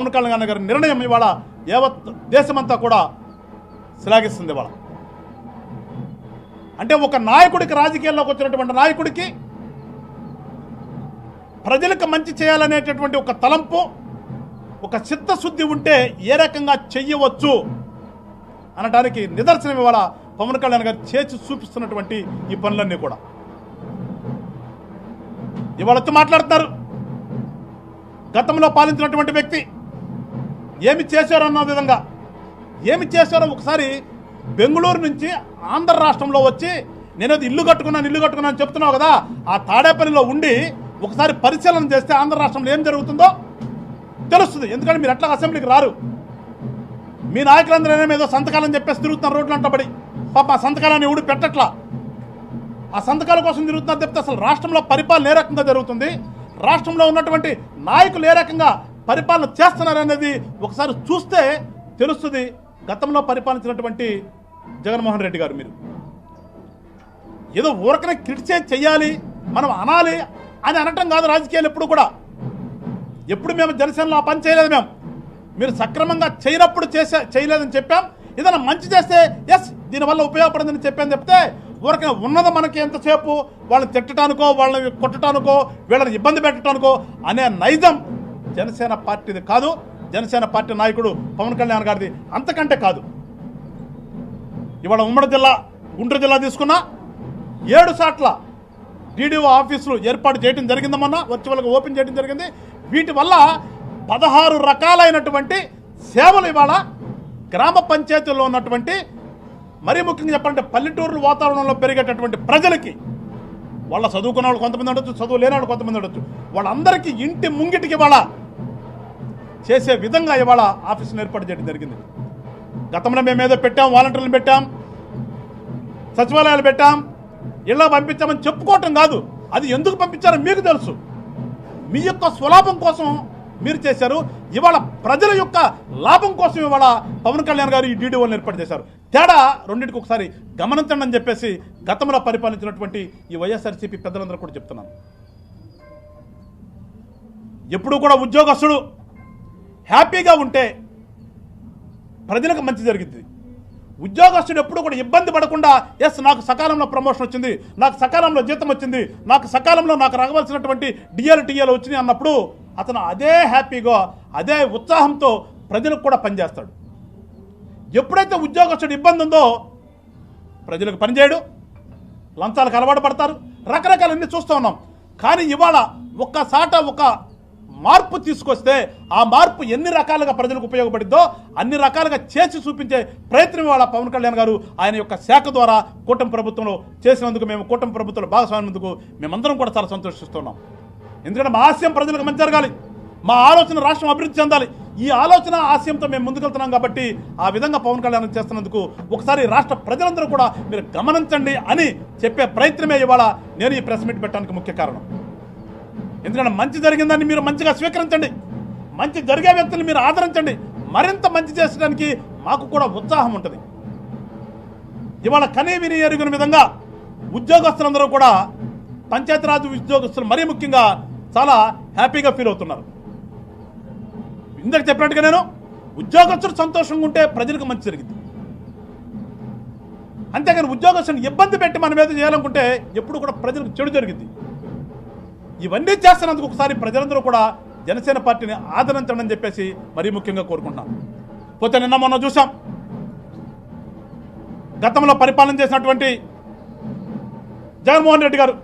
పవన్ కళ్యాణ్ గారి నిర్ణయం ఇవాళ యావత్ దేశమంతా కూడా శ్లాఘిస్తుంది ఇవాళ. అంటే ఒక నాయకుడికి రాజకీయాల్లోకి వచ్చినటువంటి నాయకుడికి ప్రజలకు మంచి చేయాలనేటటువంటి ఒక తలంపు ఒక చిత్తశుద్ధి ఉంటే ఏ రకంగా చెయ్యవచ్చు అనడానికి నిదర్శనం ఇవాళ పవన్ కళ్యాణ్ గారు చేసి చూపిస్తున్నటువంటి ఈ పనులన్నీ కూడా. ఇవాళ వచ్చి మాట్లాడుతున్నారు. గతంలో పాలించినటువంటి వ్యక్తి ఏమి చేశారన్న విధంగా? ఏమి చేశారో ఒకసారి బెంగళూరు నుంచి ఆంధ్ర రాష్ట్రంలో వచ్చి నేను అది ఇల్లు కట్టుకున్నాను ఇల్లు కట్టుకున్నాను చెప్తున్నావు కదా ఆ తాడేపల్లిలో ఉండి ఒకసారి పరిశీలన చేస్తే ఆంధ్ర రాష్ట్రంలో ఏం జరుగుతుందో తెలుస్తుంది. ఎందుకంటే మీరు ఎట్లా అసెంబ్లీకి రారు. మీ నాయకులందరూ ఏదో సంతకాలని చెప్పేసి తిరుగుతున్నారు రోడ్లు అంటబడి. పాప ఆ సంతకాలని ఎవడు పెట్టట్లా? ఆ సంతకాల కోసం తిరుగుతున్నారు చెప్తే అసలు రాష్ట్రంలో పరిపాలన ఏ రకంగా జరుగుతుంది? రాష్ట్రంలో ఉన్నటువంటి నాయకులు ఏ రకంగా పరిపాలన చేస్తున్నారనేది ఒకసారి చూస్తే తెలుస్తుంది గతంలో పరిపాలించినటువంటి జగన్మోహన్ రెడ్డి గారు మీరు. ఏదో ఊరకనే క్రిటిసైజ్ చేయాలి మనం అనాలి అని అనటం కాదు రాజకీయాలు ఎప్పుడు కూడా. ఎప్పుడు మేము జనసేనలో ఆ పని చేయలేదు మేము. మీరు సక్రమంగా చేయనప్పుడు చేసే చేయలేదని చెప్పాం. ఏదైనా మంచి చేస్తే ఎస్ దీనివల్ల ఉపయోగపడిందని చెప్పాను చెప్తే ఊరికనే ఉన్నది మనకి ఎంతసేపు వాళ్ళని తిట్టడానికో వాళ్ళని కొట్టడానికో వీళ్ళని ఇబ్బంది పెట్టడానికో అనే నైజం జనసేన పార్టీది కాదు జనసేన పార్టీ నాయకుడు పవన్ కళ్యాణ్ గారిది అంతకంటే కాదు. ఇవాళ ఉమ్మడి జిల్లా గుంటూరు జిల్లా తీసుకున్నా ఏడు సాట్ల డీడీఓ ఆఫీసులు ఏర్పాటు చేయడం జరిగిందమ్మన్న వర్చువల్గా ఓపెన్ చేయడం జరిగింది. వీటి వల్ల పదహారు రకాలైనటువంటి సేవలు ఇవాళ గ్రామ పంచాయతీల్లో ఉన్నటువంటి మరీ ముఖ్యంగా చెప్పాలంటే పల్లెటూరు వాతావరణంలో పెరిగేటటువంటి ప్రజలకి వాళ్ళ చదువుకున్న వాళ్ళు కొంతమంది ఉండొచ్చు చదువు లేని వాళ్ళు కొంతమంది ఉండొచ్చు వాళ్ళందరికీ ఇంటి ముంగిటికి ఇవాళ చేసే విధంగా ఇవాళ ఆఫీసును ఏర్పాటు చేయడం జరిగింది. గతంలో మేము ఏదో పెట్టాం వాలంటీర్లు పెట్టాం సచివాలయాలు పెట్టాం ఇళ్ళ పంపించామని చెప్పుకోవటం కాదు. అది ఎందుకు పంపించారో మీకు తెలుసు. మీ యొక్క స్వలాభం కోసం మీరు చేశారు. ఇవాళ ప్రజల యొక్క లాభం కోసం ఇవాళ పవన్ కళ్యాణ్ గారు ఈ డీడీఓని ఏర్పాటు చేశారు. తేడా రెండింటికి ఒకసారి గమనించండి అని చెప్పేసి గతంలో పరిపాలించినటువంటి ఈ వైఎస్ఆర్సీపీ పెద్దలందరూ కూడా చెప్తున్నాను. ఎప్పుడు కూడా ఉద్యోగస్తుడు హ్యాపీగా ఉంటే ప్రజలకు మంచి జరిగింది. ఉద్యోగస్తుడు ఎప్పుడు కూడా ఇబ్బంది పడకుండా ఎస్ నాకు సకాలంలో ప్రమోషన్ వచ్చింది నాకు సకాలంలో జీతం వచ్చింది నాకు సకాలంలో నాకు రావాల్సినటువంటి డిఎల్ టీఎల్ వచ్చినాయి అన్నప్పుడు అతను అదే హ్యాపీగా అదే ఉత్సాహంతో ప్రజలకు కూడా పనిచేస్తాడు ఎప్పుడైతే ఉద్యోగస్తుడు ఇబ్బంది ఉందో ప్రజలకు పనిచేయడు లంచాలకు అలవాటు పడతారు రకరకాలన్నీ చూస్తూ ఉన్నాం. కానీ ఇవాళ ఒక్కసాట ఒక మార్పు తీసుకొస్తే ఆ మార్పు ఎన్ని రకాలుగా ప్రజలకు ఉపయోగపడిద్దో అన్ని రకాలుగా చేసి చూపించే ప్రయత్నం వాళ్ళ పవన్ కళ్యాణ్ గారు ఆయన యొక్క శాఖ ద్వారా కూటమి ప్రభుత్వంలో చేసినందుకు మేము కూటమి ప్రభుత్వంలో భాగస్వామ్యందుకు మేమందరం కూడా చాలా సంతోషిస్తున్నాం. ఎందుకంటే మా ఆశయం ప్రజలకు మంచి జరగాలి. మా ఆలోచన రాష్ట్రం అభివృద్ధి చెందాలి. ఈ ఆలోచన ఆశయంతో మేము ముందుకెళ్తున్నాం కాబట్టి ఆ విధంగా పవన్ కళ్యాణ్ చేస్తున్నందుకు ఒకసారి రాష్ట్ర ప్రజలందరూ కూడా మీరు గమనించండి అని చెప్పే ప్రయత్నమే ఇవాళ నేను ఈ ప్రెస్ మీట్ పెట్టడానికి ముఖ్య కారణం. ఎందుకంటే మంచి జరిగిందని మీరు మంచిగా స్వీకరించండి. మంచి జరిగే వ్యక్తులు మీరు ఆదరించండి. మరింత మంచి చేసడానికి మాకు కూడా ఉత్సాహం ఉంటుంది. ఇవాళ కనీ విని ఎరుగున విధంగా ఉద్యోగస్తులందరూ కూడా పంచాయతీరాజ్ ఉద్యోగస్తులు మరీ ముఖ్యంగా చాలా హ్యాపీగా ఫీల్ అవుతున్నారు. ఇందాక చెప్పినట్టుగా నేను ఉద్యోగస్తులు సంతోషంగా ఉంటే ప్రజలకు మంచి జరిగింది అంతేగాని ఉద్యోగస్తుని ఇబ్బంది పెట్టి మన మీద చేయాలనుకుంటే ఎప్పుడు కూడా ప్రజలకు చెడు జరిగింది ఇవన్నీ చేస్తున్నందుకు ఒకసారి ప్రజలందరూ కూడా జనసేన పార్టీని ఆదరించడం అని చెప్పేసి మరీ ముఖ్యంగా కోరుకుంటాం పోతే నిన్న మొన్న చూసాం గతంలో పరిపాలన చేసినటువంటి జగన్మోహన్ రెడ్డి గారు